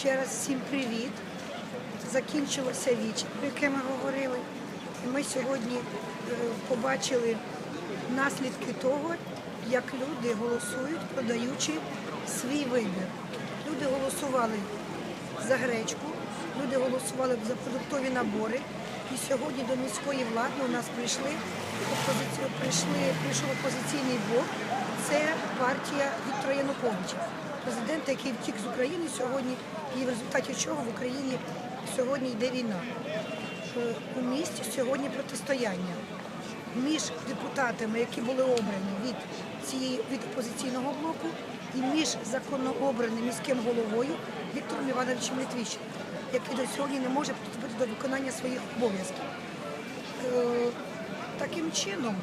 Ще раз всім привіт. Закінчилося віче, про яке ми говорили. І ми сьогодні е, побачили наслідки того, як люди голосують, подаючи свій вибір. Люди голосували за гречку, люди голосували за продуктові набори. І сьогодні до міської влади у нас прийшли, прийшли, прийшов опозиційний блок. Це партія Віктора Януковича, президента, який втік з України сьогодні, і в результаті чого в Україні сьогодні йде війна. Е, У місті сьогодні протистояння між депутатами, які були обрані від цієї від опозиційного блоку, і між законообраним міським головою Віктором Івановичем Литвіченком, який до сьогодні не може приступити до виконання своїх обов'язків. Е, Таким чином,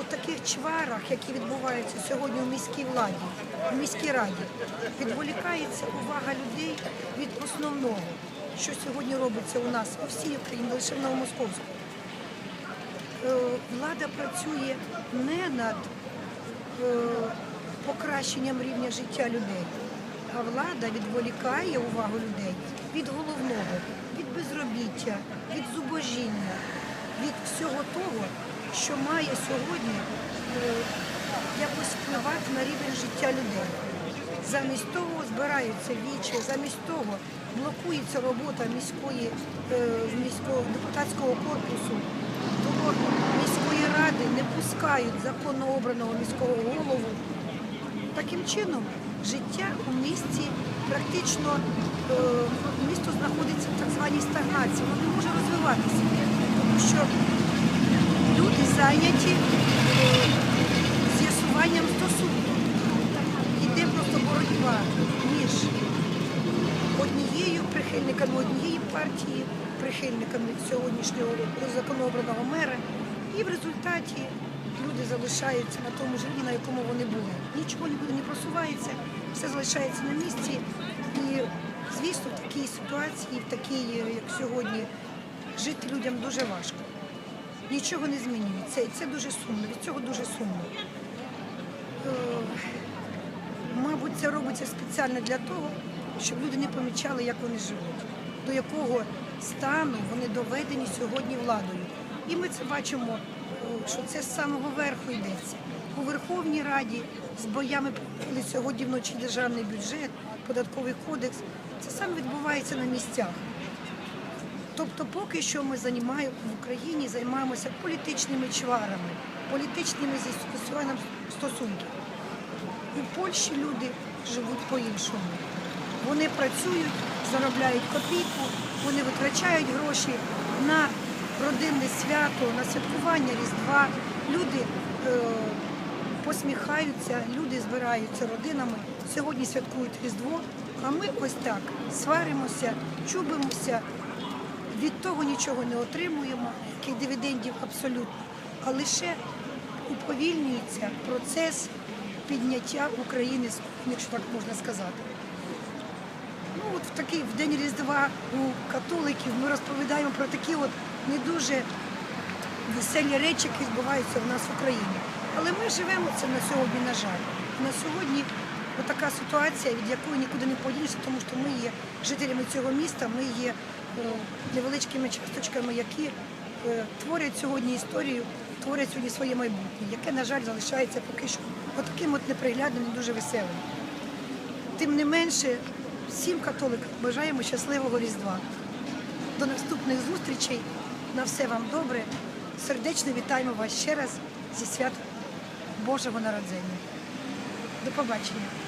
у таких чварах, які відбуваються сьогодні у міській владі, в міській раді, відволікається увага людей від основного, що сьогодні робиться у нас у всій Україні, лише в Новомосковську. Е, Влада працює не над е, покращенням рівня життя людей, а влада відволікає увагу людей від головного, від безробіття, від зубожіння, від всього того, що має сьогодні е, якось впливати на рівень життя людей. Замість того збираються вічі, замість того блокується робота міської, е, міського депутатського корпусу, того міської ради не пускають законно обраного міського голову. Таким чином, життя у місті практично е, місто знаходиться в так званій стагнації, воно не може розвиватися, тому що зайняті е, з'ясуванням стосунків. Іде просто боротьба між однією прихильниками однієї партії, прихильниками сьогоднішнього законообраного мера, і в результаті люди залишаються на тому ж на якому вони були. Нічого нікуди не просувається, все залишається на місці. І, звісно, в такій ситуації, в такій, як сьогодні, жити людям дуже важко. Нічого не змінюється. І це дуже сумно. Від цього дуже сумно. Е, Мабуть, це робиться спеціально для того, щоб люди не помічали, як вони живуть, до якого стану вони доведені сьогодні владою. І ми це бачимо, е, що це з самого верху йдеться. У Верховній Раді з боями сьогодні вночі державний бюджет, податковий кодекс. Це саме відбувається на місцях. Тобто, поки що ми займаємо в Україні займаємося політичними чварами, політичними застосуванням стосунків. У Польщі люди живуть по-іншому. Вони працюють, заробляють копійку, вони витрачають гроші на родинне свято, на святкування Різдва. Люди е, посміхаються, люди збираються родинами. Сьогодні святкують Різдво, а ми ось так сваримося, чубимося, від того нічого не отримуємо, яких дивідендів абсолютно, а лише уповільнюється процес підняття України, якщо так можна сказати. Ну от в такий в день Різдва у католиків ми розповідаємо про такі от не дуже веселі речі, які відбуваються в нас в Україні. Але ми живемо це на сьогодні, на жаль. На сьогодні така ситуація, від якої нікуди не подінешся, тому що ми є жителями цього міста, ми є невеличкими часточками, які е, творять сьогодні історію, творять сьогодні своє майбутнє, яке, на жаль, залишається поки що отаким от неприглядним і дуже веселим. Тим не менше, всім католикам бажаємо щасливого Різдва. До наступних зустрічей. На все вам добре. Сердечно вітаємо вас ще раз зі свят Божого народження. До побачення.